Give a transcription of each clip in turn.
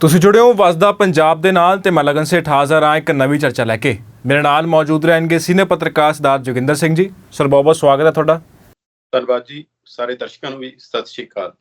ਤੁਸੀਂ ਜੁੜੇ ਹੋ ਵਸਦਾ ਪੰਜਾਬ ਦੇ ਨਾਲ ਤੇ ਮੈਂ ਲਗਨ ਸੇਠ ਹਾਜ਼ਰ ਹਾਂ ਇੱਕ ਨਵੀਂ ਚਰਚਾ ਲੈ ਕੇ। ਮੇਰੇ ਨਾਲ ਮੌਜੂਦ ਰਹਿਣਗੇ ਸੀਨੀਅਰ ਪੱਤਰਕਾਰ ਸਰਦਾਰ ਜੋਗਿੰਦਰ ਸਿੰਘ ਜੀ। ਸਰ, ਬਹੁਤ ਬਹੁਤ ਸਵਾਗਤ ਹੈ ਤੁਹਾਡਾ। ਧੰਨਵਾਦ ਜੀ, ਸਾਰੇ ਦਰਸ਼ਕਾਂ ਨੂੰ ਵੀ ਸਤਿ ਸ਼੍ਰੀ ਅਕਾਲ।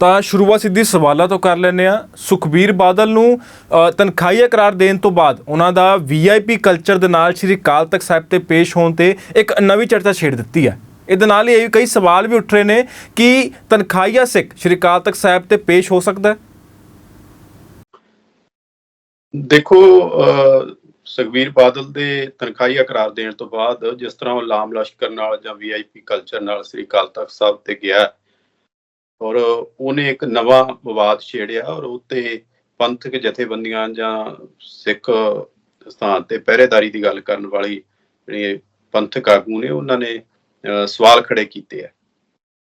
ਤਾਂ ਸ਼ੁਰੂਆਤ ਸਿੱਧੀ ਸਵਾਲਾਂ ਤੋਂ ਕਰ ਲੈਂਦੇ ਆ ਸੁਖਬੀਰ ਬਾਦਲ ਨੂੰ ਅ, ਤਨਖਾਹੀਆ ਕਰਾਰ ਦੇਣ ਤੋਂ ਬਾਅਦ ਉਹਨਾਂ ਦਾ ਵੀਆਈਪੀ ਕਲਚਰ ਦੇ ਨਾਲ ਸ਼੍ਰੀ ਅਕਾਲ ਤਖਤ ਸਾਹਿਬ ਤੇ ਪੇਸ਼ ਹੋਣ ਤੇ ਇੱਕ ਨਵੀਂ ਚਰਚਾ ਛੇੜ ਦਿੱਤੀ ਹੈ। ਇਹਦੇ ਨਾਲ ਹੀ ਇਹ ਵੀ ਕਈ ਸਵਾਲ ਵੀ ਉੱਠ ਰਹੇ ਨੇ ਕਿ ਤਨਖਾਹੀਆ ਸਿੱਖ ਸ਼੍ਰੀ ਅਕਾਲ ਤਖਤ ਸਾਹਿਬ ਤੇ ਪੇਸ਼ ਹੋ ਸਕਦਾ ਹੈ? ਦੇਖੋ ਸੁਖਬੀਰ ਬਾਦਲ ਦੇ ਤਨਖਾਹੀਆ ਕਰਾਰ ਦੇਣ ਤੋਂ ਬਾਅਦ ਜਿਸ ਤਰ੍ਹਾਂ ਉਹ ਲਾਮ ਲਸ਼ਕਰ ਨਾਲ ਜਾਂ ਵੀਆਈਪੀ ਕਲਚਰ ਨਾਲ ਸ੍ਰੀ ਅਕਾਲ ਤਖਤ ਸਾਹਿਬ ਤੇ ਗਿਆ ਔਰ ਉਹਨੇ ਇੱਕ ਨਵਾਂ ਵਿਵਾਦ ਛੇੜਿਆ ਔਰ ਉੱਤੇ ਪੰਥਕ ਜਥੇਬੰਦੀਆਂ ਜਾਂ ਸਿੱਖ ਸਥਾਨ ਤੇ ਪਹਿਰੇਦਾਰੀ ਦੀ ਗੱਲ ਕਰਨ ਵਾਲੀ ਜਿਹੜੇ ਪੰਥਕ ਆਗੂ ਨੇ ਉਹਨਾਂ ਨੇ ਸਵਾਲ ਖੜੇ ਕੀਤੇ ਆ।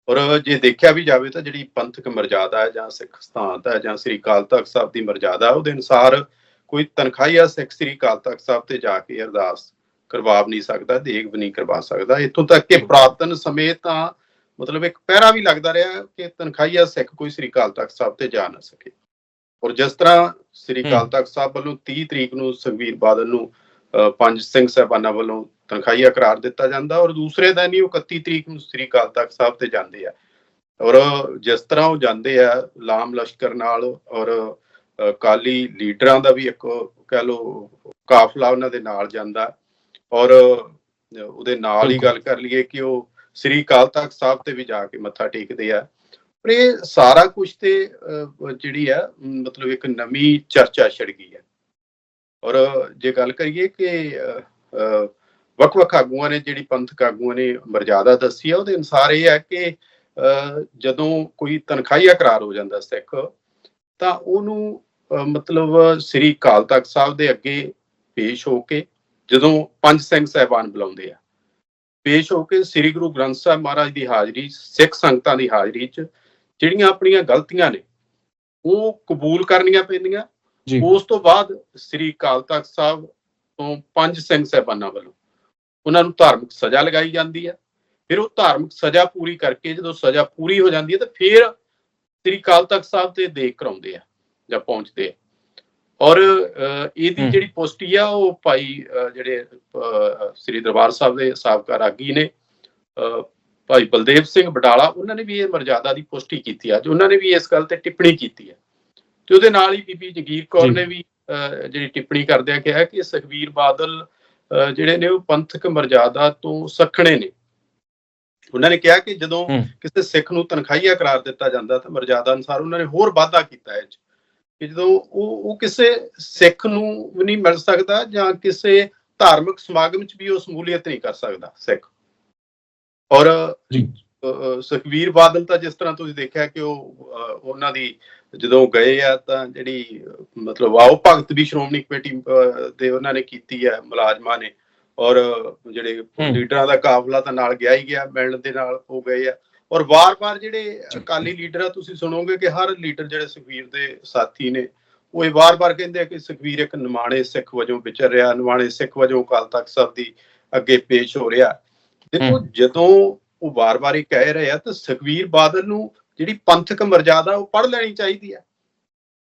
ਔਰ ਜੇ ਦੇਖਿਆ ਵੀ ਜਾਵੇ ਤਾਂ ਜਿਹੜੀ ਪੰਥਕ ਮਰਜ਼ਾਦਾ ਹੈ ਜਾਂ ਸਿੱਖ ਸਥਾਨਤ ਹੈ ਜਾਂ ਸ੍ਰੀ ਅਕਾਲ ਤਖਤ ਸਾਹਿਬ ਦੀ ਮਰਜ਼ਾਦਾ ਉਹਦੇ ਅਨੁਸਾਰ ਕੋਈ ਤਨਖਾਹੀਆ ਸਿੱਖ ਸ੍ਰੀ ਅਕਾਲ ਤਖਤ ਸਾਹਿਬ ਤੇ ਜਾ ਕੇ ਅਰਦਾਸ ਕਰਵਾ ਨਹੀਂ ਸਕਦਾ ਦੇਗ ਵੀ ਨਹੀਂ ਕਰਵਾ ਸਕਦਾ। ਇੱਥੋਂ ਤੱਕ ਕਿ ਪ੍ਰਾਤਨ ਸਮੇਂ ਤਾਂ ਮਤਲਬ ਇੱਕ ਪਹਿਰਾ ਵੀ ਲੱਗਦਾ ਰਿਹਾ ਕਿ ਤਨਖਾਹੀਆ ਸਿੱਖ ਕੋਈ ਸ੍ਰੀ ਅਕਾਲ ਤਖਤ ਸਾਹਿਬ ਤੇ ਜਾ ਨਾ ਸਕੇ। ਔਰ ਜਿਸ ਤਰ੍ਹਾਂ ਸ੍ਰੀ ਅਕਾਲ ਤਖਤ ਸਾਹਿਬ ਵੱਲੋਂ 30 ਤਰੀਕ ਨੂੰ ਸੁਖਬੀਰ ਬਾਦਲ ਨੂੰ ਪੰਜ ਸਿੰਘ ਸਾਹਿਬਾਨਾਂ ਵੱਲੋਂ ਤਨਖਾਹੀਆ ਕਰਾਰ ਦਿੱਤਾ ਜਾਂਦਾ ਔਰ ਦੂਸਰੇ ਦਿਨ ਹੀ ਉਹ 31 ਤਰੀਕ ਨੂੰ ਸ੍ਰੀ ਅਕਾਲ ਤਖਤ ਸਾਹਿਬ ਤੇ ਜਾਂਦੇ ਆ। ਔਰ ਜਿਸ ਤਰ੍ਹਾਂ ਉਹ ਜਾਂਦੇ ਆ ਲਾਮ ਲਸ਼ਕਰ ਨਾਲ ਔਰ ਕਾਲੀ ਲੀਡਰਾਂ ਦਾ ਵੀ ਇੱਕ ਕਹਿ ਲੋ ਕਾਫਲਾ ਉਹਨਾਂ ਦੇ ਨਾਲ ਜਾਂਦਾ। ਔਰ ਉਹਦੇ ਨਾਲ ਹੀ ਗੱਲ ਕਰ ਲਈਏ ਕਿ ਉਹ ਸ੍ਰੀ ਅਕਾਲ ਤਖਤ ਸਾਹਿਬ ਤੇ ਵੀ ਜਾ ਕੇ ਮੱਥਾ ਟੇਕਦੇ ਆ। ਪਰ ਇਹ ਸਾਰਾ ਕੁਝ ਤੇ ਅਹ, ਜਿਹੜੀ ਆ ਮਤਲਬ ਇੱਕ ਨਵੀਂ ਚਰਚਾ ਛਿੜ ਗਈ ਹੈ ਔਰ ਜੇ ਗੱਲ ਕਰੀਏ ਕਿ ਅਹ, ਵੱਖ-ਵੱਖ ਆਗੂਆਂ ਨੇ ਜਿਹੜੀ ਪੰਥਕ ਆਗੂਆਂ ਨੇ ਮਰਜ਼ਾਦਾ ਦੱਸੀ ਹੈ ਉਹਦੇ ਅਨੁਸਾਰ ਇਹ ਹੈ ਕਿ ਅਹ, ਜਦੋਂ ਕੋਈ ਤਨਖਾਹੀਆ ਕਰਾਰ ਹੋ ਜਾਂਦਾ ਸਿੱਖ ਤਾਂ ਉਹਨੂੰ ਮਤਲਬ ਸ੍ਰੀ ਅਕਾਲ ਤਖਤ ਸਾਹਿਬ ਦੇ ਅੱਗੇ ਪੇਸ਼ ਹੋ ਕੇ ਜਦੋਂ ਪੰਜ ਸਿੰਘ ਸਹਿਬਾਨ ਬੁਲਾਉਂਦੇ ਆ। ਪੇਸ਼ ਹੋ ਕੇ ਸ੍ਰੀ ਗੁਰੂ ਗ੍ਰੰਥ ਸਾਹਿਬ ਮਹਾਰਾਜ ਦੀ ਹਾਜ਼ਰੀ ਸਿੱਖ ਸੰਗਤਾਂ ਦੀ ਹਾਜ਼ਰੀ 'ਚ ਜਿਹੜੀਆਂ ਆਪਣੀਆਂ ਗਲਤੀਆਂ ਨੇ ਉਹ ਕਬੂਲ ਕਰਨੀਆਂ ਪੈਂਦੀਆਂ। ਉਸ ਤੋਂ ਬਾਅਦ ਸ੍ਰੀ ਅਕਾਲ ਤਖਤ ਸਾਹਿਬ ਤੋਂ ਪੰਜ ਸਿੰਘ ਸਹਿਬਾਨਾਂ ਵੱਲੋਂ ਉਹਨਾਂ ਨੂੰ ਧਾਰਮਿਕ ਸਜ਼ਾ ਲਗਾਈ ਜਾਂਦੀ ਹੈ। ਫਿਰ ਉਹ ਧਾਰਮਿਕ ਸਜ਼ਾ ਪੂਰੀ ਕਰਕੇ ਜਦੋਂ ਸਜ਼ਾ ਪੂਰੀ ਹੋ ਜਾਂਦੀ ਹੈ ਤਾਂ ਫਿਰ ਸ੍ਰੀ ਅਕਾਲ ਤਖਤ ਸਾਹਿਬ ਤੇ ਦੇਖ ਕਰਾਉਂਦੇ ਆ ਜਾਂ ਪਹੁੰਚਦੇ ਆ। ਔਰ ਇਹਦੀ। ਜਿਹੜੀ ਪੁਸ਼ਟੀ ਆ ਉਹ ਭਾਈ ਜਿਹੜੇ ਸ੍ਰੀ ਦਰਬਾਰ ਸਾਹਿਬ ਦੇ ਸਾਬਕਾ ਰਾਗੀ ਨੇ ਭਾਈ ਬਲਦੇਵ ਸਿੰਘ ਬਡਾਲਾ ਉਹਨਾਂ ਨੇ ਵੀ ਇਹ ਮਰਜ਼ਾਦਾ ਦੀ ਪੁਸ਼ਟੀ ਕੀਤੀ ਅੱਜ ਉਹਨਾਂ ਨੇ ਵੀ ਇਸ ਗੱਲ ਤੇ ਟਿੱਪਣੀ ਕੀਤੀ ਹੈ ਤੇ ਉਹਦੇ ਨਾਲ ਹੀ ਬੀਬੀ ਜਗੀਰ ਕੌਰ। ਨੇ ਵੀ ਜਿਹੜੀ ਟਿੱਪਣੀ ਕਰਦਿਆਂ ਕਿਹਾ ਕਿ ਸੁਖਬੀਰ ਬਾਦਲ ਜਿਹੜੇ ਨੇ ਉਹ ਪੰਥਕ ਮਰਜ਼ਾਦਾ ਤੋਂ ਸਖਣੇ ਨੇ ਉਹਨਾਂ ਨੇ ਕਿਹਾ ਕਿ ਜਦੋਂ। ਕਿਸੇ ਸਿੱਖ ਨੂੰ ਤਨਖਾਹੀਆ ਕਰਾਰ ਦਿੱਤਾ ਜਾਂਦਾ ਤਾਂ ਮਰਜ਼ਾਦਾ ਅਨੁਸਾਰ ਉਹਨਾਂ ਨੇ ਹੋਰ ਵਾਅਦਾ ਕੀਤਾ ਹੈ ਕਿ ਜਦੋਂ ਉਹ ਉਹ ਕਿਸੇ ਸਿੱਖ ਨੂੰ ਵੀ ਨਹੀਂ ਮਿਲ ਸਕਦਾ ਜਾਂ ਕਿਸੇ ਧਾਰਮਿਕ ਸਮਾਗਮ 'ਚ ਵੀ ਉਹ ਸਮੂਲੀਅਤ ਨਹੀਂ ਕਰ ਸਕਦਾ ਸਿੱਖ ਔਰ ਜੀ। ਸੁਖਬੀਰ ਬਾਦਲ ਤਾਂ ਜਿਸ ਤਰ੍ਹਾਂ ਤੁਸੀਂ ਦੇਖਿਆ ਕਿ ਉਹ ਉਹਨਾਂ ਦੀ ਜਦੋਂ ਗਏ ਆ ਤਾਂ ਜਿਹੜੀ ਮਤਲਬ ਆਓ ਭਗਤ ਵੀ ਸ਼੍ਰੋਮਣੀ ਕਮੇਟੀ ਦੇ ਉਹਨਾਂ ਨੇ ਕੀਤੀ ਹੈ ਮੁਲਾਜ਼ਮਾਂ ਨੇ ਔਰ ਜਿਹੜੇ। ਲੀਡਰਾਂ ਦਾ ਕਾਫਲਾ ਤਾਂ ਨਾਲ ਗਿਆ ਹੀ ਗਿਆ ਮਿਲਣ ਦੇ ਨਾਲ ਹੋ ਗਏ ਆ ਔਰ ਵਾਰ-ਵਾਰ ਜਿਹੜੇ ਅਕਾਲੀ ਲੀਡਰ ਆ ਤੁਸੀਂ ਸੁਣੋਗੇ ਕਿ ਹਰ ਲੀਡਰ ਜਿਹੜੇ ਸੁਖਬੀਰ ਦੇ ਸਾਥੀ ਨੇ ਉਹ ਇਹ ਵਾਰ-ਵਾਰ ਕਹਿੰਦੇ ਆ ਕਿ ਸੁਖਬੀਰ ਇੱਕ ਨਿਮਾਣੇ ਸਿੱਖ ਵਜੋਂ ਵਿਚਰ ਰਿਹਾ ਨਿਮਾਣੇ ਸਿੱਖ ਵਜੋਂ ਅਕਾਲ ਤਖਤ ਸਾਹਿਬ ਦੀ ਅੱਗੇ ਪੇਸ਼ ਹੋ ਰਿਹਾ। ਦੇਖੋ ਜਦੋਂ ਉਹ ਵਾਰ-ਵਾਰ ਇਹ ਕਹਿ ਰਹੇ ਆ ਤਾਂ ਸੁਖਬੀਰ ਬਾਦਲ ਨੂੰ ਜਿਹੜੀ ਪੰਥਕ ਮਰਜ਼ਾਦਾ ਉਹ ਪੜ ਲੈਣੀ ਚਾਹੀਦੀ ਹੈ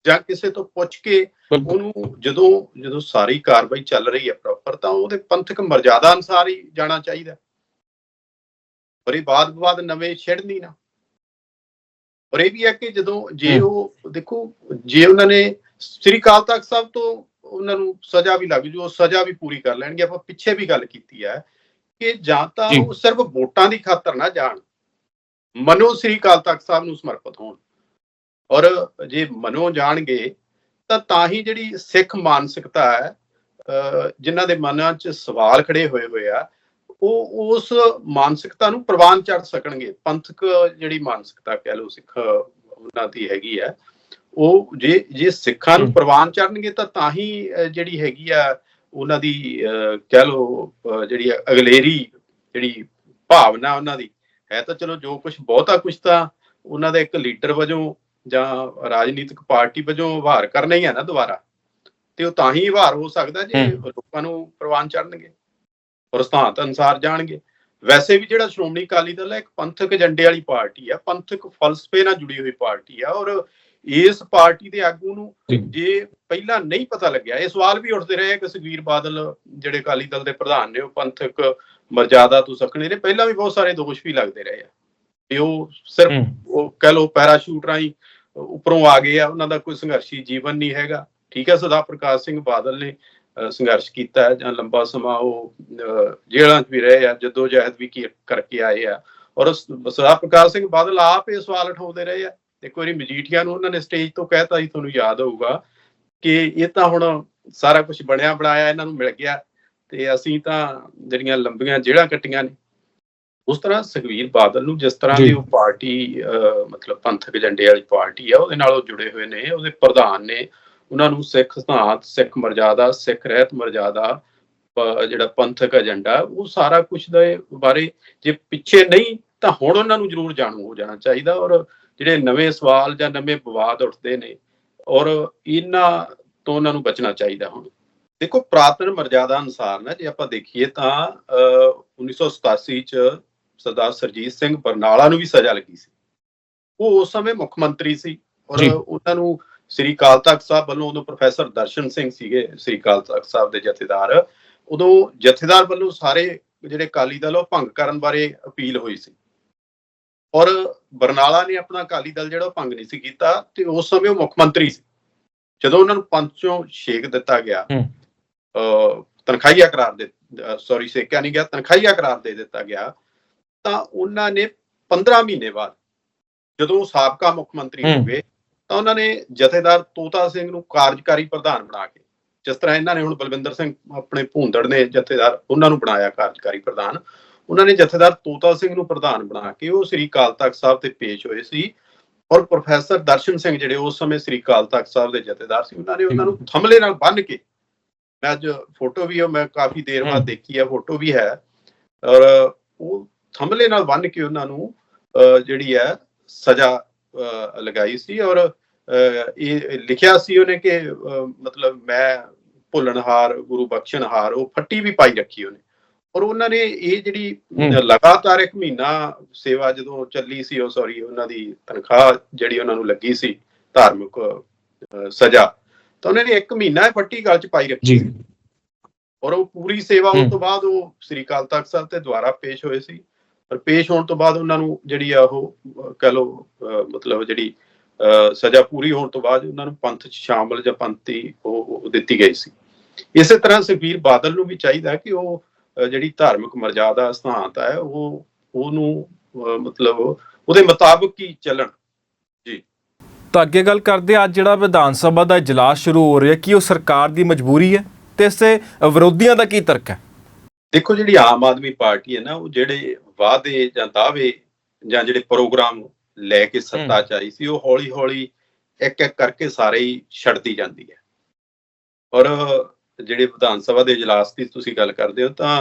ਜਾਂ ਕਿਸੇ ਤੋਂ ਪੁੱਛ ਕੇ ਉਹਨੂੰ ਜਦੋਂ ਜਦੋਂ ਸਾਰੀ ਕਾਰਵਾਈ ਚੱਲ ਰਹੀ ਹੈ ਪ੍ਰੋਪਰ ਤਾਂ ਉਹਦੇ ਪੰਥਕ ਮਰਜ਼ਾਦਾ ਅਨੁਸਾਰ ਹੀ ਜਾਣਾ ਚਾਹੀਦਾ। ਪਰ ਇਹ ਬਾਦ ਵਿਵਾਦ ਨਵੇਂ ਛਿੜਨੀ ਨਾ ਪਰ ਇਹ ਵੀ ਹੈ ਕਿ ਜਦੋਂ ਜੇ। ਉਹ ਦੇਖੋ ਜੇ ਉਹਨਾਂ ਨੇ ਸ੍ਰੀ ਅਕਾਲ ਤਖਤ ਸਾਹਿਬ ਤੋਂ ਉਹਨਾਂ ਨੂੰ ਸਜ਼ਾ ਵੀ ਲੱਗ ਜੂ ਉਹ ਸਜ਼ਾ ਵੀ ਪੂਰੀ ਕਰ ਲੈਣਗੇ ਆਪਾਂ ਪਿੱਛੇ ਵੀ ਗੱਲ ਕੀਤੀ ਹੈ ਕਿ ਜਾਂ ਤਾਂ। ਉਹ ਸਿਰਫ ਵੋਟਾਂ ਦੀ ਖਾਤਰ ਨਾ ਜਾਣ ਮਨੋ ਸ੍ਰੀ ਅਕਾਲ ਤਖਤ ਸਾਹਿਬ ਨੂੰ ਸਮਰਪਿਤ ਹੋਣ ਔਰ ਜੇ ਮਨੋ ਜਾਣਗੇ ਤਾਂ ਤਾਂ ਹੀ ਜਿਹੜੀ ਸਿੱਖ ਮਾਨਸਿਕਤਾ ਹੈ ਜਿਨ੍ਹਾਂ ਦੇ ਮਨਾਂ 'ਚ ਸਵਾਲ ਖੜੇ ਹੋਏ ਹੋਏ ਆ ਉਹ ਉਸ ਮਾਨਸਿਕਤਾ ਨੂੰ ਪ੍ਰਵਾਨ ਚੜ ਸਕਣਗੇ ਪੰਥਕ ਜਿਹੜੀ ਮਾਨਸਿਕਤਾ ਕਹਿ ਲਓ ਸਿੱਖ ਉਹਨਾਂ ਦੀ ਹੈਗੀ ਆ ਉਹ ਜੇ ਜੇ ਸਿੱਖਾਂ ਨੂੰ। ਪ੍ਰਵਾਨ ਚੜਨਗੇ ਤਾਂ ਤਾਂ ਹੀ ਜਿਹੜੀ ਹੈਗੀ ਆ ਉਹਨਾਂ ਦੀ ਕਹਿ ਲਓ ਜਿਹੜੀ ਅਗਲੇਰੀ ਜਿਹੜੀ ਭਾਵਨਾ ਉਹਨਾਂ ਦੀ ਹੈ ਤਾਂ ਚਲੋ ਜੋ ਕੁਝ ਬਹੁਤਾ ਕੁਝ ਤਾਂ ਉਹਨਾਂ ਦਾ ਇੱਕ ਲੀਡਰ ਵਜੋਂ ਜਾਂ ਰਾਜਨੀਤਿਕ ਪਾਰਟੀ ਵਜੋਂ ਵਿਵਹਾਰ ਕਰਨਾ ਹੀ ਹੈ ਨਾ ਦੁਬਾਰਾ ਤੇ ਉਹ ਤਾਂ ਹੀ ਵਾਰ ਹੋ ਸਕਦਾ ਜੇ। ਲੋਕਾਂ ਨੂੰ ਪ੍ਰਵਾਨ ਚੜਨਗੇ ਔਰ ਸਿਧਾਂਤ ਅਨੁਸਾਰ ਜਾਣਗੇ। ਵੈਸੇ ਵੀ ਜਿਹੜਾ ਸ਼੍ਰੋਮਣੀ ਅਕਾਲੀ ਦਲ ਹੈ ਇੱਕ ਪੰਥਕ ਏਜੰਡੇ ਵਾਲੀ ਪਾਰਟੀ ਆ ਪੰਥਕ ਫਲਸਫੇ ਨਾਲ ਜੁੜੀ ਹੋਈ ਪਾਰਟੀ ਆ ਔਰ ਇਸ ਪਾਰਟੀ ਦੇ ਆਗੂ ਨੂੰ ਜੀ। ਪਹਿਲਾਂ ਨਹੀਂ ਪਤਾ ਲੱਗਿਆ ਇਹ ਸਵਾਲ ਵੀ ਉੱਠਦੇ ਰਹੇ ਕਿ ਸੁਖਬੀਰ ਬਾਦਲ ਜਿਹੜੇ ਅਕਾਲੀ ਦਲ ਦੇ ਪ੍ਰਧਾਨ ਨੇ ਉਹ ਪੰਥਕ ਮਰਜ਼ਾਦਾ ਤੋਂ ਸਖਣੇ ਨੇ। ਪਹਿਲਾਂ ਵੀ ਬਹੁਤ ਸਾਰੇ ਦੋਸ਼ ਵੀ ਲੱਗਦੇ ਰਹੇ ਆ। ਵੀ ਉਹ ਸਿਰਫ ਹੂੰ। ਉਹ ਕਹਿ ਲੋ ਪੈਰਾਸ਼ੂਟ ਰਾਹੀਂ ਉੱਪਰੋਂ ਆ ਗਏ ਆ ਉਹਨਾਂ ਦਾ ਕੋਈ ਸੰਘਰਸ਼ੀ ਜੀਵਨ ਨਹੀਂ ਹੈਗਾ। ਠੀਕ ਹੈ ਸਰਦਾਰ ਪ੍ਰਕਾਸ਼ ਸਿੰਘ ਬਾਦਲ ਨੇ ਸੰਘਰਸ਼ ਕੀਤਾ ਹੈ ਜਾਂ ਲੰਬਾ ਸਮਾਂ ਉਹ ਜੇਲ੍ਹਾਂ 'ਚ ਵੀ ਰਹੇ ਆ ਜਦੋਂ ਜਹਿਦ ਵੀ ਕੀ- ਕਰਕੇ ਆਏ ਆ। ਔਰ ਉਸ- ਸਰਦਾਰ ਪ੍ਰਕਾਸ਼ ਸਿੰਘ ਬਾਦਲ ਆਪ ਇਹ ਸਵਾਲ ਉਠਾਉਂਦੇ ਰਹੇ ਆ। ਇੱਕ ਵਾਰੀ ਮਜੀਠੀਆ ਨੂੰ ਉਹਨਾਂ ਨੇ ਸਟੇਜ ਤੋਂ ਕਹਿਤਾ ਸੀ ਤੁਹਾਨੂੰ ਯਾਦ ਹੋਊਗਾ ਕਿ ਇਹ ਤਾਂ ਹੁਣ ਸਾਰਾ ਕੁਝ ਬਣਿਆ ਬਣਾਇਆ ਇਹਨਾਂ ਨੂੰ ਮਿਲ ਗਿਆ ਤੇ ਅਸੀਂ ਤਾਂ ਜਿਹੜੀਆਂ ਲੰਬੀਆਂ ਜੇਲ੍ਹਾਂ ਕੱਟੀਆਂ ਨੇ। ਉਸ ਤਰ੍ਹਾਂ ਸੁਖਵੀਰ ਬਾਦਲ ਨੂੰ ਜਿਸ ਤਰ੍ਹਾਂ। ਦੀ ਉਹ ਪਾਰਟੀ ਮਤਲਬ ਪੰਥਕ ਏਜੰਡੇ ਵਾਲੀ ਪਾਰਟੀ ਆ ਉਹਦੇ ਨਾਲ ਉਹ ਜੁੜੇ ਹੋਏ ਨੇ ਉਹਦੇ ਪ੍ਰਧਾਨ ਨੇ ਉਹਨਾਂ ਨੂੰ ਸਿੱਖ ਸਿਧਾਂਤ ਸਿੱਖ ਮਰਜ਼ਾਦਾ ਸਿੱਖ ਰਹਿਤ ਮਰਜ਼ਾਦਾ ਜਿਹੜਾ ਪੰਥਕ ਏਜੰਡਾ ਉਹ ਸਾਰਾ ਕੁਝ ਦੇ ਬਾਰੇ ਜੇ ਪਿੱਛੇ ਨਹੀਂ ਤਾਂ ਹੁਣ ਉਹਨਾਂ ਨੂੰ ਜ਼ਰੂਰ ਜਾਣੂ ਹੋ ਜਾਣਾ ਚਾਹੀਦਾ ਔਰ ਜਿਹੜੇ ਨਵੇਂ ਸਵਾਲ ਜਾਂ ਨਵੇਂ ਵਿਵਾਦ ਉੱਠਦੇ ਨੇ ਔਰ ਇਹਨਾਂ ਤੋਂ ਉਹਨਾਂ ਨੂੰ ਬਚਣਾ ਚਾਹੀਦਾ ਹੁਣ ਦੇਖੋ ਪ੍ਰਾਤਨ ਮਰਜ਼ਾਦਾ ਅਨੁਸਾਰ ਨਾ ਜੇ ਆਪਾਂ ਦੇਖੀਏ ਤਾਂ ਅਹ, 1987 ਚ ਸਰਦਾਰ ਸਰਜੀਤ ਸਿੰਘ ਬਰਨਾਲਾ ਨੂੰ ਵੀ ਸਜ਼ਾ ਲੱਗੀ ਸੀ ਉਹ ਉਸ ਸਮੇਂ ਮੁੱਖ ਮੰਤਰੀ ਸੀ ਔਰ। ਉਹਨਾਂ ਨੂੰ ਸ੍ਰੀ ਅਕਾਲ ਤਖਤ ਸਾਹਿਬ ਵੱਲੋਂ ਉਦੋਂ ਪ੍ਰੋਫੈਸਰ ਦਰਸ਼ਨ ਸਿੰਘ ਸੀਗੇ ਸ੍ਰੀ ਅਕਾਲ ਤਖਤ ਸਾਹਿਬ ਦੇ ਜਥੇਦਾਰ। ਉਦੋਂ ਜਥੇਦਾਰ ਵੱਲੋਂ ਸਾਰੇ ਜਿਹੜੇ ਅਕਾਲੀ ਦਲ ਉਹ ਭੰਗ ਕਰਨ ਬਾਰੇ ਅਪੀਲ ਹੋਈ ਸੀ। ਔਰ ਬਰਨਾਲਾ ਨੇ ਆਪਣਾ ਅਕਾਲੀ ਦਲ ਜਿਹੜਾ ਭੰਗ ਨਹੀਂ ਸੀ ਕੀਤਾ ਤੇ ਉਸ ਸਮੇਂ ਉਹ ਮੁੱਖ ਮੰਤਰੀ ਸੀ। ਜਦੋਂ ਉਹਨਾਂ ਨੂੰ ਪੰਚੋਂ ਛੇਕ ਦਿੱਤਾ ਗਿਆ ਤਨਖਾਹੀਆ ਕਰਾਰ ਦੇ ਸੌਰੀ ਸੇਕਿਆ ਨਹੀਂ ਗਿਆ ਤਨਖਾਹੀਆ ਕਰਾਰ ਦੇ ਦਿੱਤਾ ਗਿਆ ਤਾਂ ਉਹਨਾਂ ਨੇ 15 ਮਹੀਨੇ ਬਾਅਦ ਜਦੋਂ ਸਾਬਕਾ ਮੁੱਖ ਮੰਤਰੀ ਹੋ। ਹੂੰ। ਗਏ ਤਾਂ ਉਹਨਾਂ ਨੇ ਜਥੇਦਾਰ ਤੋਤਾ ਸਿੰਘ ਨੂੰ ਕਾਰਜਕਾਰੀ ਪ੍ਰਧਾਨ ਬਣਾ ਕੇ ਜਿਸ ਤਰ੍ਹਾਂ ਇਹਨਾਂ ਨੇ ਹੁਣ ਬਲਵਿੰਦਰ ਸਿੰਘ ਆਪਣੇ ਭੂੰਦੜ ਨੇ ਜਥੇਦਾਰ ਉਹਨਾਂ ਨੂੰ ਬਣਾਇਆ ਕਾਰਜਕਾਰੀ ਪ੍ਰਧਾਨ ਉਹਨਾਂ ਨੇ ਜਥੇਦਾਰ ਤੋਤਾ ਸਿੰਘ ਨੂੰ ਪ੍ਰਧਾਨ ਬਣਾ ਕੇ ਉਹ ਸ੍ਰੀ ਅਕਾਲ ਤਖਤ ਸਾਹਿਬ ਤੇ ਪੇਸ਼ ਹੋਏ ਸੀ ਔਰ ਪ੍ਰੋਫੈਸਰ ਦਰਸ਼ਨ ਸਿੰਘ ਜਿਹੜੇ ਉਸ ਸਮੇਂ ਸ੍ਰੀ ਅਕਾਲ ਤਖਤ ਸਾਹਿਬ ਦੇ ਜਥੇਦਾਰ ਸੀ ਉਹਨਾਂ ਨੇ ਉਹਨਾਂ ਨੂੰ ਥੰਮਲੇ ਨਾਲ ਬੰਨ੍ਹ ਕੇ ਮੈਂ ਅੱਜ ਫੋਟੋ ਵੀ ਉਹ ਮੈਂ ਕਾਫੀ ਦੇਰ ਬਾਅਦ। ਦੇਖੀ ਹੈ ਫੋਟੋ ਵੀ ਹੈ ਔਰ ਉਹ ਥੰਮਲੇ ਨਾਲ ਬੰਨ੍ਹ ਕੇ ਉਹਨਾਂ ਨੂੰ ਜਿਹੜੀ ਹੈ ਸਜ਼ਾ ਲਗਾਈ ਸੀ ਔਰ ਇਹ ਲਿਖਿਆ ਸੀ ਉਹਨੇ ਕਿ ਮਤਲਬ ਮੈਂ ਭੁੱਲਣਹਾਰ ਗੁਰੂ ਬਖਸ਼ਣਹਾਰ ਉਹ ਫੱਟੀ ਵੀ ਪਾਈ ਰੱਖੀ ਉਹਨੇ ਔਰ ਉਹਨਾਂ ਨੇ ਇਹ ਜਿਹੜੀ। ਲਗਾਤਾਰ ਇੱਕ ਮਹੀਨਾ ਸੇਵਾ ਜਦੋਂ ਚੱਲੀ ਸੀ ਉਹ ਸੌਰੀ ਉਹਨਾਂ ਦੀ ਤਨਖਾਹ ਜਿਹੜੀ ਉਹਨਾਂ ਨੂੰ ਲੱਗੀ ਸੀ ਧਾਰਮਿਕ ਸਜ਼ਾ ਤਾਂ ਉਹਨਾਂ ਨੇ ਇੱਕ ਮਹੀਨਾ ਫੱਟੀ ਗਲ ਚ ਪਾਈ ਰੱਖੀ ਸੀ ਔਰ ਉਹ ਪੂਰੀ ਸੇਵਾ। ਉਸ ਤੋਂ ਬਾਅਦ ਉਹ ਸ੍ਰੀ ਅਕਾਲ ਤਖਤ ਸਾਹਿਬ ਤੇ ਦੁਆਰਾ ਪੇਸ਼ ਹੋਏ ਸੀ ਪਰ ਪੇਸ਼ ਹੋਣ ਤੋਂ ਬਾਅਦ ਉਹਨਾਂ ਨੂੰ ਜਿਹੜੀ ਆ ਉਹ ਕਹਿ ਅਹ, ਮਤਲਬ ਜਿਹੜੀ ਸਜ਼ਾ ਪੂਰੀ ਹੋਣ ਤੋਂ ਬਾਅਦ ਉਹਨਾਂ ਨੂੰ ਪੰਥ ਚ ਸ਼ਾਮਲ ਜਾਂ ਪੰਥੀ ਉਹ ਦਿੱਤੀ ਗਈ ਸੀ। ਇਸੇ ਤਰ੍ਹਾਂ ਸੁਖਬੀਰ ਬਾਦਲ ਨੂੰ ਵੀ ਚਾਹੀਦਾ ਕਿ ਉਹ ਜਿਹੜੀ ਧਾਰਮਿਕ ਮਰਜ਼ਾਦਾ ਸਿਧਾਂਤ ਹੈ ਉਹ ਉਹਨੂੰ ਮਤਲਬ ਉਹਦੇ ਮੁਤਾਬਕ ਹੀ ਚੱਲਣ। ਤਾਂ ਅੱਗੇ ਗੱਲ ਕਰਦੇ ਅੱਜ ਜਿਹੜਾ ਵਿਧਾਨ ਸਭਾ ਦਾ ਇਜਲਾਸ ਸ਼ੁਰੂ ਹੋ ਰਿਹਾ ਕੀ ਉਹ ਸਰਕਾਰ ਦੀ ਮਜਬੂਰੀ ਹੈ ਤੇ ਇਸ ਤੇ ਵਿਰੋਧੀਆਂ ਦਾ ਕੀ ਤਰਕ ਹੈ? ਦੇਖੋ ਜਿਹੜੀ ਆਮ ਆਦਮੀ ਪਾਰਟੀ ਹੈ ਨਾ ਉਹ ਜਿਹੜੇ ਵਾਅਦੇ ਜਾਂ ਦਾਅਵੇ ਜਾਂ ਜਿਹੜੇ ਪ੍ਰੋਗਰਾਮ ਲੈ ਕੇ ਸੱਤਾ ਚ ਆਈ ਸੀ ਉਹ ਹੌਲੀ ਹੌਲੀ ਇੱਕ ਇੱਕ ਕਰਕੇ ਸਾਰੇ ਹੀ ਛੱਡਦੀ ਜਾਂਦੀ ਹੈ। ਔਰ ਜਿਹੜੇ ਵਿਧਾਨ ਸਭਾ ਦੇ ਇਜਲਾਸ ਦੀ ਤੁਸੀਂ ਗੱਲ ਕਰਦੇ ਹੋ ਤਾਂ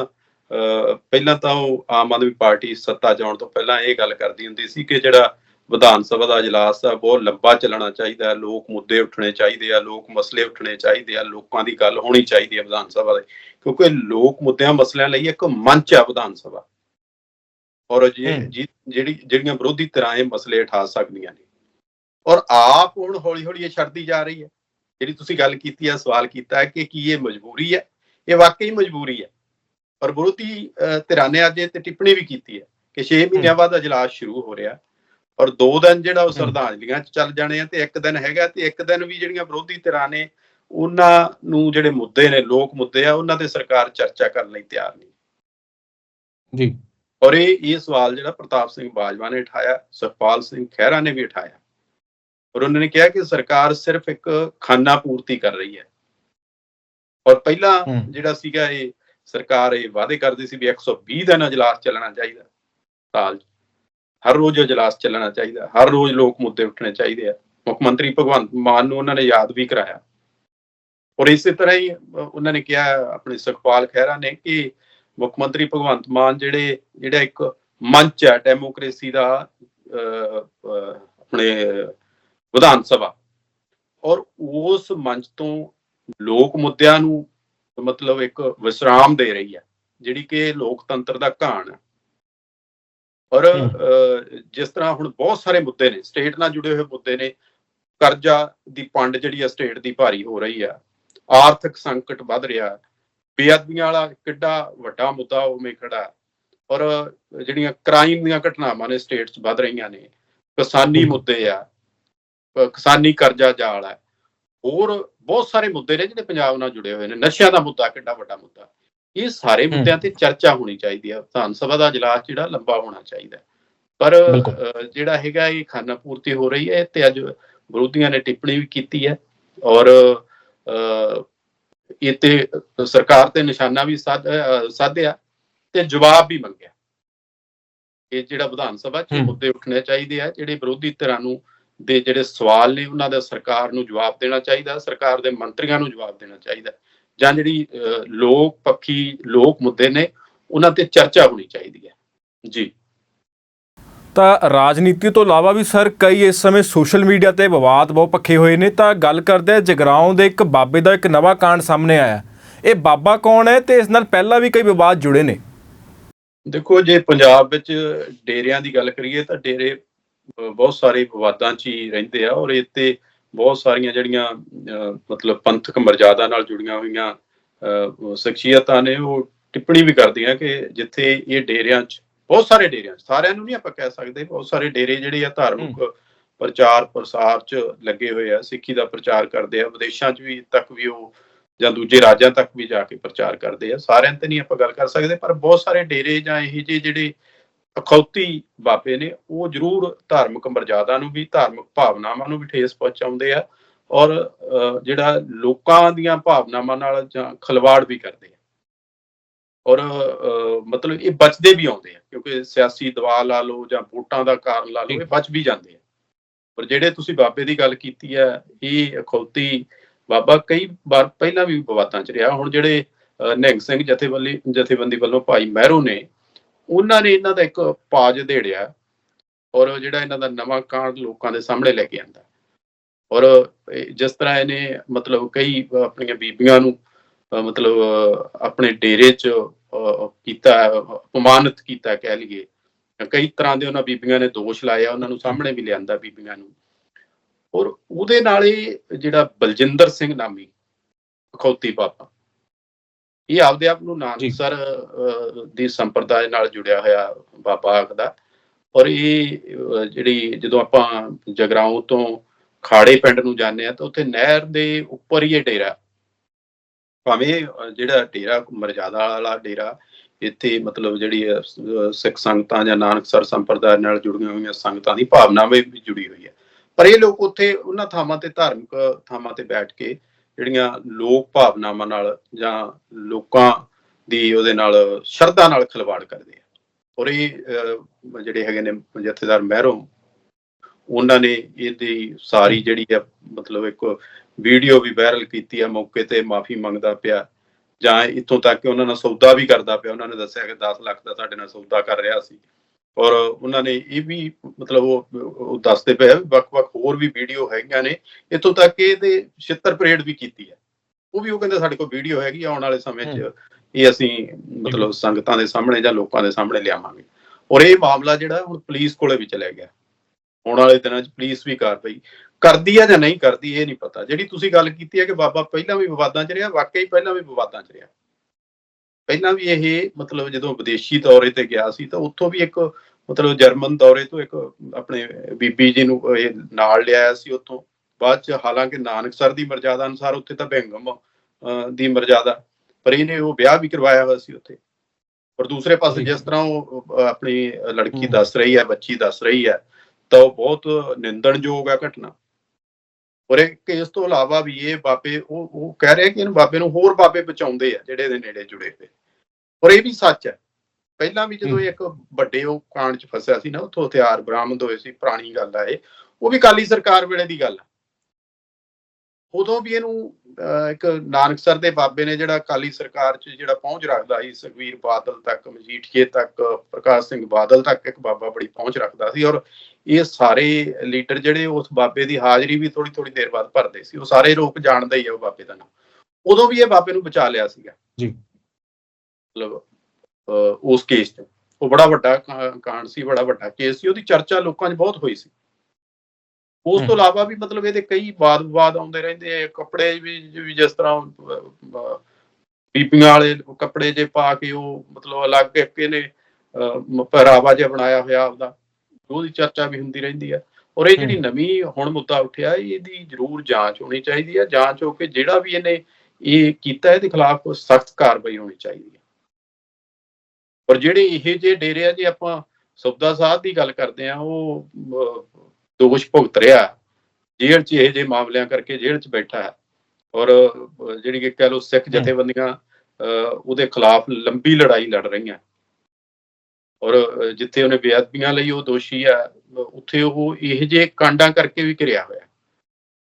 ਪਹਿਲਾਂ ਤਾਂ ਉਹ ਆਮ ਆਦਮੀ ਪਾਰਟੀ ਸੱਤਾ 'ਚ ਆਉਣ ਤੋਂ ਪਹਿਲਾਂ ਇਹ ਗੱਲ ਕਰਦੀ ਹੁੰਦੀ ਸੀ ਕਿ ਜਿਹੜਾ ਵਿਧਾਨ ਸਭਾ ਦਾ ਇਜਲਾਸ ਆ ਬਹੁਤ ਲੰਬਾ ਚੱਲਣਾ ਚਾਹੀਦਾ ਹੈ ਲੋਕ ਮੁੱਦੇ ਉੱਠਣੇ ਚਾਹੀਦੇ ਆ ਲੋਕ ਮਸਲੇ ਉੱਠਣੇ ਚਾਹੀਦੇ ਆ ਲੋਕਾਂ ਦੀ ਗੱਲ ਹੋਣੀ ਚਾਹੀਦੀ ਹੈ ਵਿਧਾਨ ਸਭਾ ਦੇ। ਕਿਉਂਕਿ ਲੋਕ ਮੁੱਦਿਆਂ ਮਸਲਿਆਂ ਲਈ ਇੱਕ ਮੰਚ ਆ ਵਿਧਾਨ ਸਭਾ। ਔਰ ਜਿਹੜੀ ਜਿਹੜੀਆਂ ਵਿਰੋਧੀ ਧਿਰਾਂ ਇਹ ਮਸਲੇ ਉਠਾ ਸਕਦੀਆਂ ਨੇ। ਔਰ ਆਪ ਹੁਣ ਹੌਲੀ ਹੌਲੀ ਇਹ ਛੱਡਦੀ ਜਾ ਰਹੀ ਹੈ। ਜਿਹੜੀ ਤੁਸੀਂ ਗੱਲ ਕੀਤੀ ਹੈ ਸਵਾਲ ਕੀਤਾ ਹੈ ਕਿ ਕੀ ਇਹ ਮਜਬੂਰੀ ਹੈ? ਇਹ ਵਾਕਈ ਮਜਬੂਰੀ ਹੈ। ਪਰ ਵਿਰੋਧੀ ਧਿਰਾਂ ਨੇ ਅੱਜ ਇਹ ਤੇ ਟਿੱਪਣੀ ਵੀ ਕੀਤੀ ਹੈ ਕਿ 6 ਮਹੀਨਿਆਂ ਬਾਅਦ ਅਜਲਾਸ ਸ਼ੁਰੂ ਹੋ ਰਿਹਾ। ਔਰ ਦੋ ਦਿਨ ਜਿਹੜਾ ਉਹ ਸਰਧਾਂਜਲੀਆਂ ਚ ਚੱਲ ਜਾਣੇ ਆ ਤੇ ਇੱਕ ਦਿਨ ਹੈਗਾ ਤੇ ਇੱਕ ਦਿਨ ਵੀ ਜਿਹੜੀਆਂ ਵਿਰੋਧੀ ਧਿਰਾਂ ਨੇ ਉਹਨਾਂ ਨੂੰ ਜਿਹੜੇ ਮੁੱਦੇ ਨੇ ਲੋਕ ਮੁੱਦੇ ਆ ਉਹਨਾਂ ਤੇ ਸਰਕਾਰ ਚਰਚਾ ਕਰਨ ਲਈ ਤਿਆਰ ਨਹੀਂ। ਜੀ। ਔਰ ਇਹ ਇਹ ਸਵਾਲ ਜਿਹੜਾ ਪ੍ਰਤਾਪ ਸਿੰਘ ਬਾਜਵਾ ਨੇ ਉਠਾਇਆ ਸੁਖਪਾਲ ਸਿੰਘ ਖਹਿਰਾ ਨੇ ਵੀ ਉਠਾਇਆ ਔਰ ਉਹਨਾਂ ਨੇ ਕਿਹਾ ਕਿ ਸਰਕਾਰ ਸਿਰਫ ਇੱਕ ਖਾਨਾ ਪੂਰਤੀ ਕਰ ਰਹੀ ਹੈ। ਔਰ ਪਹਿਲਾਂ। ਜਿਹੜਾ ਸੀਗਾ ਇਹ ਸਰਕਾਰ ਇਹ ਵਾਅਦੇ ਕਰਦੀ ਸੀ ਵੀ 120 ਦਿਨ ਅਜਲਾਸ ਚੱਲਣਾ ਚਾਹੀਦਾ। ਸਾਲ। ਹਰ ਰੋਜ਼ ਅਜਲਾਸ ਚੱਲਣਾ ਚਾਹੀਦਾ। ਹਰ ਰੋਜ਼ ਲੋਕ ਮੁੱਦੇ ਉੱਠਣੇ ਚਾਹੀਦੇ ਆ। ਮੁੱਖ ਮੰਤਰੀ ਭਗਵੰਤ ਮਾਨ ਨੂੰ ਉਹਨਾਂ ਨੇ ਯਾਦ ਵੀ ਕਰਾਇਆ। ਔਰ ਇਸੇ ਤਰ੍ਹਾਂ ਹੀ ਉਹਨਾਂ ਨੇ ਕਿਹਾ ਆਪਣੇ ਸੁਖਪਾਲ ਖਹਿਰਾ ਨੇ ਕਿ ਮੁੱਖ ਮੰਤਰੀ ਭਗਵੰਤ ਮਾਨ ਜਿਹੜੇ ਜਿਹੜਾ ਇੱਕ ਮੰਚ ਹੈ ਡੈਮੋਕ੍ਰੇਸੀ ਦਾ ਆਪਣੇ ਵਿਧਾਨ ਸਭਾ। ਔਰ ਉਸ ਮੰਚ ਤੋਂ ਲੋਕ ਮੁੱਦਿਆਂ ਨੂੰ ਮਤਲਬ ਇੱਕ ਵਿਸਰਾਮ ਦੇ ਰਹੀ ਹੈ ਜਿਹੜੀ ਕਿ ਲੋਕਤੰਤਰ ਦਾ ਘਾਣ ਹੈ। ਔਰ ਜਿਸ ਤਰ੍ਹਾਂ ਹੁਣ ਬਹੁਤ ਸਾਰੇ ਮੁੱਦੇ ਨੇ ਸਟੇਟ ਨਾਲ ਜੁੜੇ ਹੋਏ ਮੁੱਦੇ ਨੇ ਕਰਜ਼ਾ ਦੀ ਪੰਡ ਜਿਹੜੀ ਹੈ ਸਟੇਟ ਦੀ ਭਾਰੀ ਹੋ ਰਹੀ ਹੈ ਆਰਥਿਕ ਸੰਕਟ ਵੱਧ ਰਿਹਾ ਹੈ ਬੇਅਦਬੀਆਂ ਵਾਲਾ ਕਿੱਡਾ ਵੱਡਾ ਮੁੱਦਾ ਉਵੇਂ ਖੜਾ। ਔਰ ਜਿਹੜੀਆਂ ਕ੍ਰਾਈਮ ਦੀਆਂ ਘਟਨਾਵਾਂ ਨੇ ਸਟੇਟ 'ਚ ਵੱਧ ਰਹੀਆਂ ਨੇ ਕਿਸਾਨੀ। ਮੁੱਦੇ ਆ ਕਿਸਾਨੀ ਕਰਜ਼ਾ ਜਾਲ ਹੈ ਹੋਰ ਬਹੁਤ ਸਾਰੇ ਮੁੱਦੇ ਨੇ ਜਿਹੜੇ ਪੰਜਾਬ ਨਾਲ ਜੁੜੇ ਹੋਏ ਨੇ ਨਸ਼ਿਆਂ ਦਾ ਮੁੱਦਾ ਕਿੱਡਾ ਵੱਡਾ ਮੁੱਦਾ ਇਹ ਸਾਰੇ। ਮੁੱਦਿਆਂ ਤੇ ਚਰਚਾ ਹੋਣੀ ਚਾਹੀਦੀ ਹੈ ਵਿਧਾਨ ਸਭਾ ਦਾ ਅਜਲਾਸ ਜਿਹੜਾ ਲੰਬਾ ਹੋਣਾ ਚਾਹੀਦਾ। ਪਰ ਜਿਹੜਾ ਹੈਗਾ ਇਹ ਖਾਨਾ ਪੂਰਤੀ ਹੋ ਰਹੀ ਹੈ ਤੇ ਅੱਜ ਵਿਰੋਧੀਆਂ ਨੇ ਟਿੱਪਣੀ ਵੀ ਕੀਤੀ ਹੈ ਔਰ ਇਹ ਤੇ ਸਰਕਾਰ ਤੇ ਨਿਸ਼ਾਨਾ ਵੀ ਸਾਧਿਆ ਤੇ ਜਵਾਬ ਵੀ ਮੰਗਿਆ। ਇਹ ਜਿਹੜਾ ਵਿਧਾਨ ਸਭਾ 'ਚ। ਮੁੱਦੇ ਉੱਠਣੇ ਚਾਹੀਦੇ ਆ ਜਿਹੜੇ ਵਿਰੋਧੀ ਧਿਰਾਂ ਨੂੰ ਦੇ ਜਿਹੜੇ ਸਵਾਲ ਨੇ ਉਹਨਾਂ ਦਾ ਸਰਕਾਰ ਨੂੰ ਜਵਾਬ ਦੇਣਾ ਚਾਹੀਦਾ ਸਰਕਾਰ ਦੇ ਮੰਤਰੀਆਂ ਨੂੰ ਜਵਾਬ ਦੇਣਾ ਚਾਹੀਦਾ। ਜਾਂ ਜਿਹੜੀ ਲੋਕ ਪੱਖੀ ਲੋਕ ਮੁੱਦੇ ਨੇ ਉਹਨਾਂ ਤੇ ਚਰਚਾ ਹੋਣੀ ਚਾਹੀਦੀ ਹੈ। ਜੀ। ਤਾਂ ਰਾਜਨੀਤੀ ਤੋਂ ਇਲਾਵਾ ਵੀ ਸਰ ਕਈ ਇਸ ਸਮੇਂ ਸੋਸ਼ਲ ਮੀਡੀਆ ਤੇ ਵਿਵਾਦ ਬਹੁਤ ਪੱਖੇ ਹੋਏ ਨੇ। ਤਾਂ ਗੱਲ ਕਰਦੇ ਹਾਂ ਜਗਰਾਉਂ ਦੇ ਇੱਕ ਬਾਬੇ ਦਾ ਇੱਕ ਨਵਾਂ ਕਾਂਡ ਸਾਹਮਣੇ ਆਇਆ। ਇਹ ਬਾਬਾ ਕੌਣ ਹੈ ਤੇ ਇਸ ਨਾਲ ਪਹਿਲਾਂ ਵੀ ਕਈ ਵਿਵਾਦ ਜੁੜੇ ਨੇ? ਦੇਖੋ ਜੇ ਪੰਜਾਬ ਵਿੱਚ ਡੇਰਿਆਂ ਦੀ ਗੱਲ ਕਰੀਏ ਤਾਂ ਡੇਰੇ ਬਹੁਤ ਸਾਰੇ ਵਿਵਾਦਾਂ 'ਚ ਹੀ ਰਹਿੰਦੇ ਆ ਔਰ ਇੱਥੇ ਬਹੁਤ ਸਾਰੀਆਂ ਜਿਹੜੀਆਂ ਮਤਲਬ ਪੰਥਕ ਮਰਜ਼ਾਦਾ ਨਾਲ ਜੁੜੀਆਂ ਹੋਈਆਂ ਅਹ, ਸ਼ਖਸੀਅਤਾਂ ਨੇ ਉਹ ਟਿੱਪਣੀ ਵੀ ਕਰਦੀਆਂ ਕਿ ਜਿੱਥੇ ਇਹ ਡੇਰਿਆਂ 'ਚ ਬਹੁਤ ਸਾਰੇ ਡੇਰਿਆਂ ਸਾਰਿਆਂ ਨੂੰ ਨਹੀਂ ਆਪਾਂ ਕਹਿ ਸਕਦੇ ਬਹੁਤ ਸਾਰੇ ਡੇਰੇ ਜਿਹੜੇ ਆ ਧਾਰਮਿਕ ਪ੍ਰਚਾਰ ਪ੍ਰਸਾਰ 'ਚ ਲੱਗੇ ਹੋਏ ਆ। ਸਿੱਖੀ ਦਾ ਪ੍ਰਚਾਰ ਕਰਦੇ ਆ ਵਿਦੇਸ਼ਾਂ 'ਚ ਵੀ ਤੱਕ ਵੀ ਉਹ ਜਾਂ ਦੂਜੇ ਰਾਜਾਂ ਤੱਕ ਵੀ ਜਾ ਕੇ ਪ੍ਰਚਾਰ ਕਰਦੇ ਆ। ਸਾਰਿਆਂ ਤੇ ਨਹੀਂ ਆਪਾਂ ਗੱਲ ਕਰ ਸਕਦੇ ਪਰ ਬਹੁਤ ਸਾਰੇ ਡੇਰੇ ਜਾਂ ਇਹ ਜਿਹੇ ਜਿਹੜੇ ਅਖੌਤੀ ਬਾਬੇ ਨੇ ਉਹ ਜ਼ਰੂਰ ਧਾਰਮਿਕ ਮਰਜ਼ਾਦਾ ਨੂੰ ਵੀ ਧਾਰਮਿਕ ਭਾਵਨਾਵਾਂ ਨੂੰ ਵੀ ਠੇਸ ਪਹੁੰਚਾਉਂਦੇ ਆ ਔਰ ਜਿਹੜਾ ਲੋਕਾਂ ਦੀਆਂ ਭਾਵਨਾਵਾਂ ਨਾਲ ਜਾਂ ਖਲਵਾੜ ਵੀ ਕਰਦੇ ਔਰ ਮਤਲਬ ਇਹ ਬਚਦੇ ਵੀ ਆਉਂਦੇ ਆ ਕਿਉਂਕਿ ਸਿਆਸੀ ਦਬਾਅ ਲਾ ਲਓ ਜਾਂ ਵੋਟਾਂ ਦਾ ਕਾਰਨ ਲਾ ਲਓ ਇਹ ਬਚ ਵੀ ਜਾਂਦੇ ਆ। ਪਰ ਜਿਹੜੇ ਤੁਸੀਂ ਬਾਬੇ ਦੀ ਗੱਲ ਕੀਤੀ ਹੈ ਇਹ ਅਖੌਤੀ ਬਾਬਾ ਕਈ ਵਾਰ ਪਹਿਲਾਂ ਵੀ ਵਿਵਾਦਾਂ 'ਚ ਰਿਹਾ। ਹੁਣ ਜਿਹੜੇ ਨਿਹੰਗ ਸਿੰਘ ਜਥੇਬੰਦੀ ਜਥੇਬੰਦੀ ਵੱਲੋਂ ਭਾਈ ਮਹਿਰੋ ਨੇ ਉਹਨਾਂ ਨੇ ਇਹਨਾਂ ਦਾ ਇੱਕ ਪਾਜ ਦੇੜਿਆ ਔਰ ਜਿਹੜਾ ਇਹਨਾਂ ਦਾ ਨਵਾਂ ਕਾਂਡ ਲੋਕਾਂ ਦੇ ਸਾਹਮਣੇ ਲੈ ਕੇ ਆਂਦਾ। ਔਰ ਜਿਸ ਤਰ੍ਹਾਂ ਇਹਨੇ ਮਤਲਬ ਕਈ ਆਪਣੀਆਂ ਬੀਬੀਆਂ ਨੂੰ ਮਤਲਬ ਆਪਣੇ ਡੇਰੇ 'ਚ ਕੀਤਾ ਹੈ, ਅਪਮਾਨਿਤ ਕੀਤਾ ਕਹਿ ਲਈਏ। ਕਈ ਤਰ੍ਹਾਂ ਦੇ ਉਹਨਾਂ ਬੀਬੀਆਂ ਨੇ ਦੋਸ਼ ਲਾਇਆ ਉਹਨਾਂ ਨੂੰ ਸਾਹਮਣੇ ਵੀ ਲਿਆਂਦਾ ਬੀਬੀਆਂ ਨੂੰ। ਔਰ ਉਹਦੇ ਨਾਲ ਇਹ ਜਿਹੜਾ ਬਲਜਿੰਦਰ ਸਿੰਘ ਨਾਮੀ ਅਖੌਤੀ ਬਾਬਾ ਇਹ ਆਪਦੇ ਆਪ ਨੂੰ ਨਾਨਕਸਰ ਦੀ ਸੰਪਰਦਾਇ ਨਾਲ ਜੁੜਿਆ ਹੋਇਆ ਬਾਬਾ ਆਖਦਾ ਔਰ ਇਹ ਜਿਹੜੀ ਜਦੋਂ ਆਪਾਂ ਜਗਰਾਉਂ ਤੋਂ ਖਾੜੇ ਪਿੰਡ ਨੂੰ ਜਾਂਦੇ ਆ ਤਾਂ ਉੱਥੇ ਨਹਿਰ ਦੇ ਉੱਪਰ ਹੀ ਇਹ ਡੇਰਾ। ਭਾਵੇਂ ਜਿਹੜਾ ਡੇਰਾ ਮਰਜ਼ਾਦਾ ਵਾਲਾ ਡੇਰਾ ਇੱਥੇ ਮਤਲਬ ਜਿਹੜੀ ਸਿੱਖ ਸੰਗਤਾਂ ਜਾਂ ਨਾਨਕਸਰ ਸੰਪਰਦਾਇ ਨਾਲ ਜੁੜੀਆਂ ਹੋਈਆਂ ਸੰਗਤਾਂ ਦੀ ਭਾਵਨਾਵੇਂ ਵੀ ਜੁੜੀ ਹੋਈ ਹੈ। ਪਰ ਇਹ ਲੋਕ ਉੱਥੇ ਉਹਨਾਂ ਥਾਵਾਂ ਤੇ ਧਾਰਮਿਕ ਥਾਵਾਂ ਤੇ ਬੈਠ ਕੇ ਜਿਹੜੀਆਂ ਲੋਕ ਭਾਵਨਾਵਾਂ ਨਾਲ ਜਾਂ ਲੋਕਾਂ ਦੀ ਉਹਦੇ ਨਾਲ ਸ਼ਰਧਾ ਨਾਲ ਖਿਲਵਾੜ ਕਰਦੇ ਆ। ਔਰ ਇਹ ਅਹ, ਜਿਹੜੇ ਹੈਗੇ ਨੇ ਜਥੇਦਾਰ ਮਹਿਰੋਂ ਉਹਨਾਂ ਨੇ ਇਹਦੀ ਸਾਰੀ ਜਿਹੜੀ ਆ ਮਤਲਬ ਇੱਕ ਵੀਡੀਓ ਵੀ ਵਾਇਰਲ ਕੀਤੀ ਆ ਮੌਕੇ ਤੇ ਮਾਫੀ ਮੰਗਦਾ ਪਿਆ। ਜਾਂ ਇੱਥੋਂ ਤੱਕ ਕਿ ਉਹਨਾਂ ਨਾਲ ਸੌਦਾ ਵੀ ਕਰਦਾ ਪਿਆ। ਉਹਨਾਂ ਨੇ ਦੱਸਿਆ ਕਿ 10 ਲੱਖ ਦਾ ਸਾਡੇ ਨਾਲ ਸੌਦਾ ਕਰ ਰਿਹਾ ਸੀ। ਔਰ ਉਹਨਾਂ ਨੇ ਇਹ ਵੀ ਮਤਲਬ ਉਹ ਦੱਸਦੇ ਪਏ ਵੱਖ-ਵੱਖ ਹੋਰ ਵੀ ਵੀਡੀਓ ਹੈਗੀਆਂ ਨੇ। ਇੱਥੋਂ ਤੱਕ ਕਿ ਇਹਦੇ ਛਿੱਤਰ ਪਰੇਡ ਵੀ ਕੀਤੀ ਹੈ ਉਹ ਵੀ ਉਹ ਕਹਿੰਦੇ ਸਾਡੇ ਕੋਲ ਵੀਡੀਓ ਹੈਗੀ ਆਉਣ ਵਾਲੇ ਸਮੇਂ 'ਚ ਇਹ ਅਸੀਂ ਮਤਲਬ ਸੰਗਤਾਂ ਦੇ ਸਾਹਮਣੇ ਜਾਂ ਲੋਕਾਂ ਦੇ ਸਾਹਮਣੇ ਲਿਆਵਾਂਗੇ। ਔਰ ਇਹ ਮਾਮਲਾ ਜਿਹੜਾ ਹੁਣ ਪੁਲਿਸ ਕੋਲੇ ਵੀ ਚਲੇ ਗਿਆ। ਆਉਣ ਵਾਲੇ ਦਿਨਾਂ 'ਚ ਪੁਲਿਸ ਵੀ ਕਾਰਵਾਈ ਕਰਦੀ ਹੈ ਜਾਂ ਨਹੀਂ ਕਰਦੀ ਇਹ ਨਹੀਂ ਪਤਾ। ਜਿਹੜੀ ਤੁਸੀਂ ਗੱਲ ਕੀਤੀ ਹੈ ਕਿ ਬਾਬਾ ਪਹਿਲਾਂ ਵੀ ਵਿਵਾਦਾਂ 'ਚ ਰਿਹਾ ਵਾਕਈ ਪਹਿਲਾਂ ਵੀ ਵਿਵਾਦਾਂ 'ਚ ਰਿਹਾ। ਪਹਿਲਾਂ ਵੀ ਇਹ ਮਤਲਬ ਜਦੋਂ ਵਿਦੇਸ਼ੀ ਦੌਰੇ ਤੇ ਗਿਆ ਸੀ ਤਾਂ ਉੱਥੋਂ ਵੀ ਇੱਕ ਮਤਲਬ ਜਰਮਨ ਦੌਰੇ ਤੋਂ ਇੱਕ ਆਪਣੇ ਬੀਬੀ ਜੀ ਨੂੰ ਇਹ ਨਾਲ ਲਿਆਇਆ ਸੀ ਉੱਥੋਂ। ਬਾਅਦ ਚ ਹਾਲਾਂਕਿ ਨਾਨਕਸਰ ਦੀ ਮਰਜ਼ਾਦਾ ਅਨੁਸਾਰ ਉੱਥੇ ਤਾਂ ਬੈਂਗਮ ਦੀ ਮਰਜ਼ਾਦਾ ਪਰ ਇਹਨੇ ਉਹ ਵਿਆਹ ਵੀ ਕਰਵਾਇਆ ਹੋਇਆ ਸੀ ਉੱਥੇ। ਪਰ ਦੂਸਰੇ ਪਾਸੇ ਜਿਸ ਤਰ੍ਹਾਂ ਉਹ ਆਪਣੀ ਲੜਕੀ। ਦੱਸ ਰਹੀ ਹੈ ਬੱਚੀ ਦੱਸ ਰਹੀ ਹੈ ਤਾਂ ਉਹ ਬਹੁਤ ਨਿੰਦਣਯੋਗ ਹੈ ਘਟਨਾ। ਔਰ ਇੱਕ ਇਸ ਤੋਂ ਇਲਾਵਾ ਵੀ ਇਹ ਬਾਬੇ ਉਹ ਉਹ ਕਹਿ ਰਹੇ ਕਿ ਇਹਨੂੰ ਬਾਬੇ ਨੂੰ ਹੋਰ ਬਾਬੇ ਬਚਾਉਂਦੇ ਆ ਜਿਹੜੇ ਇਹਦੇ ਨੇੜੇ ਜੁੜੇ ਹੋਏ। ਔਰ ਇਹ ਵੀ ਸੱਚ ਹੈ ਪਹਿਲਾਂ ਵੀ ਜਦੋਂ ਇਹ ਇੱਕ ਵੱਡੇ ਉਹ ਕਾਂਡ 'ਚ ਫਸਿਆ ਸੀ ਨਾ ਉੱਥੋਂ ਹਥਿਆਰ ਬਰਾਮਦ ਹੋਏ ਸੀ ਪੁਰਾਣੀ ਗੱਲ ਆ ਇਹ। ਉਹ ਵੀ ਕਾਲੀ ਸਰਕਾਰ ਵੇਲੇ ਦੀ ਗੱਲ ਆ। ਉਦੋਂ ਵੀ ਇਹਨੂੰ ਇੱਕ ਨਾਨਕਸਰ ਦੇ ਬਾਬੇ ਨੇ ਜਿਹੜਾ ਕਾਲੀ ਸਰਕਾਰ 'ਚ ਜਿਹੜਾ ਪਹੁੰਚ ਰੱਖਦਾ ਸੀ ਸੁਖਵੀਰ ਬਾਦਲ ਤੱਕ ਮਜੀਠੀਏ ਤੱਕ ਪ੍ਰਕਾਸ਼ ਸਿੰਘ ਬਾਦਲ ਤੱਕ ਇੱਕ ਬਾਬਾ ਬੜੀ ਪਹੁੰਚ ਰੱਖਦਾ ਸੀ ਔਰ ਇਹ ਸਾਰੇ ਲੀਡਰ ਜਿਹੜੇ ਉਸ ਬਾਬੇ ਦੀ ਹਾਜ਼ਰੀ ਵੀ ਥੋੜੀ ਥੋੜੀ ਦੇਰ ਬਾਅਦ ਭਰਦੇ ਸੀ ਉਹ ਸਾਰੇ ਲੋਕ ਜਾਣਦੇ ਹੀ ਆ ਉਹ ਬਾਬੇ ਦਾ ਨਾਮ। ਉਦੋਂ ਵੀ ਇਹ ਬਾਬੇ ਨੂੰ ਬਚਾ ਲਿਆ ਸੀਗਾ। ਜੀ। ਮਤਲਬ ਉਸ ਕੇਸ 'ਚ। ਉਹ ਬੜਾ ਵੱਡਾ ਕਾਂਡ ਸੀ ਬੜਾ ਵੱਡਾ ਕੇਸ ਸੀ ਉਹਦੀ ਚਰਚਾ ਲੋਕਾਂ 'ਚ ਬਹੁਤ ਹੋਈ ਸੀ। ਉਸ। ਤੋਂ ਇਲਾਵਾ ਵੀ ਮਤਲਬ ਇਹਦੇ ਕਈ ਵਾਦ ਵਿਵਾਦ ਆਉਂਦੇ ਰਹਿੰਦੇ ਆ ਕੱਪੜੇ ਵੀ ਜਿਸ ਤਰ੍ਹਾਂ ਬੀਬੀਆਂ ਵਾਲੇ ਕੱਪੜੇ ਜੇ ਪਾ ਕੇ ਉਹ ਮਤਲਬ ਅਲੱਗ ਇੱਕ ਮ- ਪਹਿਰਾਵਾ ਜਿਹਾ ਬਣਾਇਆ ਹੋਇਆ ਆਪਦਾ ਉਹਦੀ ਚਰਚਾ ਵੀ ਹੁੰਦੀ ਰਹਿੰਦੀ ਹੈ ਔਰ ਇਹ ਜਿਹੜੀ। ਨਵੀਂ ਹੁਣ ਮੁੱਦਾ ਉੱਠਿਆ ਇਹਦੀ ਜ਼ਰੂਰ ਜਾਂਚ ਹੋਣੀ ਚਾਹੀਦੀ ਹੈ ਜਾਂਚ ਹੋ ਕੇ ਜਿਹੜਾ ਵੀ ਇਹਨੇ ਇਹ ਕੀਤਾ ਇਹਦੇ ਖਿਲਾਫ ਸਖਤ ਕਾਰਵਾਈ ਹੋਣੀ ਚਾਹੀਦੀ ਹੈ ਪਰ ਜਿਹੜੇ ਇਹ ਜੇ ਡੇਰੇ ਆ ਜੇ ਆਪਾਂ ਸੁਬਦਾ ਸਾਧ ਦੀ ਗੱਲ ਕਰਦੇ ਆ ਉਹ ਦੋਸ਼ ਭੁਗਤ ਰਿਹਾ। ਜੇਲ੍ਹ 'ਚ ਇਹ ਜੇ ਮਾਮਲਿਆਂ ਕਰਕੇ ਜੇਲ੍ਹ 'ਚ ਬੈਠਾ ਹੈ। ਔਰ ਜਿਹੜੀ ਕਿ ਕਹਿ ਲਓ ਸਿੱਖ ਜਥੇਬੰਦੀਆਂ ਉਹਦੇ ਖਿਲਾਫ ਲੰਬੀ ਲੜਾਈ ਲੜ ਰਹੀਆਂ। ਔਰ ਜਿੱਥੇ ਉਹਨੇ ਬੇਅਦਬੀਆਂ ਲਈ ਉਹ ਦੋਸ਼ੀ ਆ ਉੱਥੇ ਉਹ ਇਹ ਜੇ ਕਾਂਡਾਂ ਕਰਕੇ ਵੀ ਘਿਰਿਆ ਹੋਇਆ।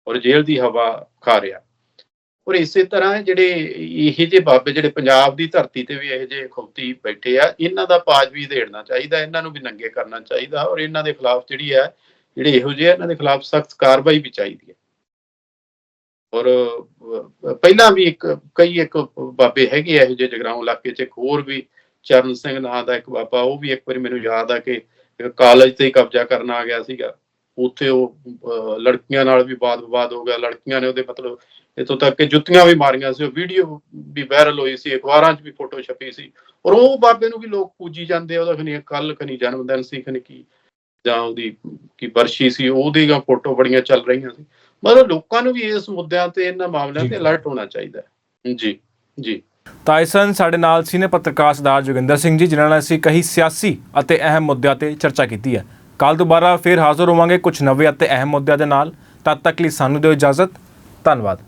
ਔਰ ਜੇਲ੍ਹ ਦੀ ਹਵਾ ਖਾ ਰਿਹਾ। ਔਰ ਇਸੇ ਤਰ੍ਹਾਂ ਜਿਹੜੇ ਇਹ ਜੇ ਬਾਬੇ ਜਿਹੜੇ ਪੰਜਾਬ ਦੀ ਧਰਤੀ ਤੇ ਵੀ ਇਹ ਜੇ ਖੁਫਤੀ ਬੈਠੇ ਆ ਇਹਨਾਂ ਦਾ ਪਾਜ ਵੀ ਦੇੜਨਾ ਚਾਹੀਦਾ ਇਹਨਾਂ ਨੂੰ ਵੀ ਨੰਗੇ ਕਰਨਾ ਚਾਹੀਦਾ। ਔਰ ਇਹਨਾਂ ਦੇ ਖਿਲਾਫ ਜਿਹੜੀ ਹੈ ਜਿਹੜੇ ਇਹੋ ਜਿਹੇ ਆ, ਇਹਨਾਂ ਦੇ ਖਿਲਾਫ ਸਖਤ ਕਾਰਵਾਈ ਵੀ ਚਾਹੀਦੀ ਹੈ। ਔਰ ਪਹਿਲਾਂ ਵੀ ਇੱਕ ਕਈ ਇੱਕ ਬਾਬੇ ਹੈਗੇ ਇਹੋ ਜਿਹੇ ਜਗਰਾਉਂ ਇਲਾਕੇ 'ਚ ਇੱਕ ਹੋਰ ਵੀ ਚਰਨ ਸਿੰਘ ਨਾਂ ਦਾ ਇੱਕ ਬਾਬਾ ਉਹ ਵੀ ਇੱਕ ਵਾਰੀ ਮੈਨੂੰ ਯਾਦ ਆ ਕਿ ਕਾਲਜ ਤੇ ਹੀ ਕਬਜ਼ਾ ਕਰਨ ਆ ਗਿਆ ਸੀਗਾ। ਉੱਥੇ ਉਹ ਅਹ, ਲੜਕੀਆਂ ਨਾਲ ਵੀ ਬਾਦ ਵਿਵਾਦ ਹੋ ਗਿਆ ਲੜਕੀਆਂ ਨੇ ਉਹਦੇ ਮਤਲਬ ਇਥੋਂ ਤੱਕ ਕਿ ਜੁੱਤੀਆਂ ਵੀ ਮਾਰੀਆਂ ਸੀ ਉਹ ਵੀਡੀਓ ਵੀ ਵਾਇਰਲ ਹੋਈ ਸੀ ਅਖਬਾਰਾਂ 'ਚ ਵੀ ਫੋਟੋ ਛਪੀ ਸੀ। ਔਰ ਉਹ ਬਾਬੇ ਨੂੰ ਵੀ ਲੋਕ ਪੂਜੀ ਜਾਂਦੇ ਆ, ਉਹਦਾ ਖਨੀ ਕੱਲ ਖਨੀ ਜਨਮ ਦਿਨ ਸੀ ਖਨੀ ਕੀ। ਜਾਂ ਉਹਦੀ ਕੀ ਬਰਸ਼ੀ ਸੀ ਉਹਦੀਆਂ ਫੋਟੋ ਬੜੀਆਂ ਚੱਲ ਰਹੀਆਂ ਸੀ। ਮਤਲਬ ਲੋਕਾਂ ਨੂੰ ਵੀ ਇਸ ਮੁੱਦਿਆਂ ਤੇ ਇਹਨਾਂ ਮਾਮਲਿਆਂ। ਤੇ ਅਲਰਟ ਹੋਣਾ ਚਾਹੀਦਾ ਹੈ। ਜੀ ਜੀ। ਤਾਇਸਨ ਸਾਡੇ ਨਾਲ ਸੀਨੇ ਪੱਤਰਕਾਰ ਸਰਦਾਰ ਜੋਗਿੰਦਰ ਸਿੰਘ ਜੀ ਜਿਨ੍ਹਾਂ ਨਾਲ ਅਸੀਂ ਕਈ ਸਿਆਸੀ ਅਤੇ ਅਹਿਮ ਮੁੱਦਿਆਂ ਤੇ ਚਰਚਾ ਕੀਤੀ ਹੈ। ਕੱਲ ਦੁਬਾਰਾ ਫੇਰ ਹਾਜ਼ਰ ਹੋਵਾਂਗੇ ਕੁਝ ਨਵੇਂ ਅਤੇ ਅਹਿਮ ਮੁੱਦਿਆਂ ਦੇ ਨਾਲ। ਤਦ ਤੱਕ ਲਈ ਸਾਨੂੰ ਦਿਓ ਇਜਾਜ਼ਤ। ਧੰਨਵਾਦ।